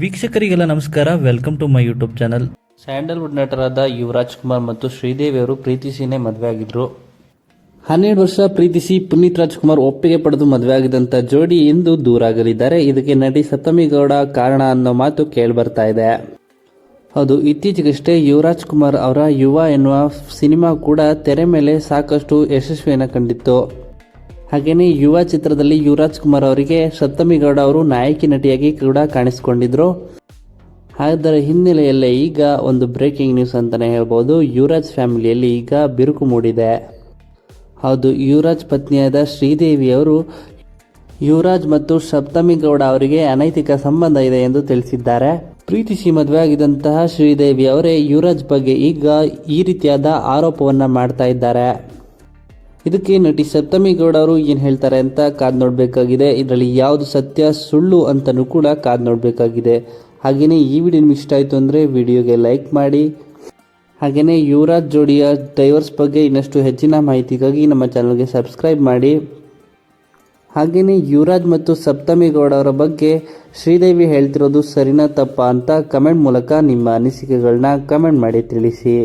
ವೀಕ್ಷಕರಿಗೆಲ್ಲ ನಮಸ್ಕಾರ. Welcome to my YouTube channel Sandalwood ನಟರಾದ ಯುವರಾಜ್ ಕುಮಾರ್ ಮತ್ತು ಶ್ರೀದೇವಿ ಅವರು ಪ್ರೀತಿಸಿನೇ ಮದುವೆ ಆಗಿದ್ರು. ಹನ್ನೆರಡು ವರ್ಷ ಪ್ರೀತಿಸಿ ಪುನೀತ್ ರಾಜ್ಕುಮಾರ್ ಒಪ್ಪಿಗೆ ಪಡೆದು ಮದುವೆ ಆಗಿದಂತ ಜೋಡಿ ಇಂದು ದೂರಾಗಲಿದ್ದಾರೆ ಇದಕ್ಕೆ ನಟಿ ಸಪ್ತಮಿ ಗೌಡ ಕಾರಣ ಅನ್ನೋ ಮಾತು ಕೇಳಿಬರ್ತಾ ಇದೆ. ಹೌದು ಇತ್ತೀಚೆಗಷ್ಟೇ ಯುವರಾಜ್ ಕುಮಾರ್ ಅವರ ಯುವ ಎನ್ನುವ ಸಿನಿಮಾ ಕೂಡ ತೆರೆ ಮೇಲೆ ಸಾಕಷ್ಟು ಯಶಸ್ವಿಯನ್ನು ಕಂಡಿತ್ತು. ಹಾಗೆಯೇ ಯುವ ಚಿತ್ರದಲ್ಲಿ ಯುವರಾಜ್ ಕುಮಾರ್ ಅವರಿಗೆ ಸಪ್ತಮಿ ಗೌಡ ಅವರು ನಾಯಕಿ ನಟಿಯಾಗಿ ಕೂಡ ಕಾಣಿಸಿಕೊಂಡಿದ್ರು. ಅದರ ಹಿನ್ನೆಲೆಯಲ್ಲೇ ಈಗ ಒಂದು ಬ್ರೇಕಿಂಗ್ ನ್ಯೂಸ್ ಅಂತಲೇ ಹೇಳ್ಬೋದು. ಯುವರಾಜ್ ಫ್ಯಾಮಿಲಿಯಲ್ಲಿ ಈಗ ಬಿರುಕು ಮೂಡಿದೆ. ಹೌದು, ಯುವರಾಜ್ ಪತ್ನಿಯಾದ ಶ್ರೀದೇವಿ ಅವರು ಯುವರಾಜ್ ಮತ್ತು ಸಪ್ತಮಿ ಗೌಡ ಅವರಿಗೆ ಅನೈತಿಕ ಸಂಬಂಧ ಇದೆ ಎಂದು ತಿಳಿಸಿದ್ದಾರೆ. ಪ್ರೀತಿಸಿ ಮದುವೆ ಆಗಿದಂತಹ ಶ್ರೀದೇವಿ ಅವರೇ ಯುವರಾಜ್ ಬಗ್ಗೆ ಈಗ ಈ ರೀತಿಯಾದ ಆರೋಪವನ್ನ ಮಾಡ್ತಾ ಇದ್ದಾರೆ. ಇದಕ್ಕೆ ನಟಿ ಸಪ್ತಮಿ ಗೌಡ ಅವರು ಏನು ಹೇಳ್ತಾರೆ ಅಂತ ಕಾದ್ ನೋಡಬೇಕಾಗಿದೆ. ಇದರಲ್ಲಿ ಯಾವುದು ಸತ್ಯ, ಸುಳ್ಳು ಅಂತಲೂ ಕೂಡ ಕಾದ್ ನೋಡಬೇಕಾಗಿದೆ. ಹಾಗೆಯೇ ಈ ವಿಡಿಯೋ ನಿಮ್ಗೆ ಇಷ್ಟ ಆಯಿತು ಅಂದರೆ ವಿಡಿಯೋಗೆ ಲೈಕ್ ಮಾಡಿ. ಹಾಗೆಯೇ ಯುವರಾಜ್ ಜೋಡಿಯ ಡೈವರ್ಸ್ ಬಗ್ಗೆ ಇನ್ನಷ್ಟು ಹೆಚ್ಚಿನ ಮಾಹಿತಿಗಾಗಿ ನಮ್ಮ ಚಾನಲ್ಗೆ ಸಬ್ಸ್ಕ್ರೈಬ್ ಮಾಡಿ. ಹಾಗೆಯೇ ಯುವರಾಜ್ ಮತ್ತು ಸಪ್ತಮಿ ಗೌಡ ಅವರ ಬಗ್ಗೆ ಶ್ರೀದೇವಿ ಹೇಳ್ತಿರೋದು ಸರಿನಾ ತಪ್ಪಾ ಅಂತ ಕಮೆಂಟ್ ಮೂಲಕ ನಿಮ್ಮ ಅನಿಸಿಕೆಗಳನ್ನ ಕಮೆಂಟ್ ಮಾಡಿ ತಿಳಿಸಿ.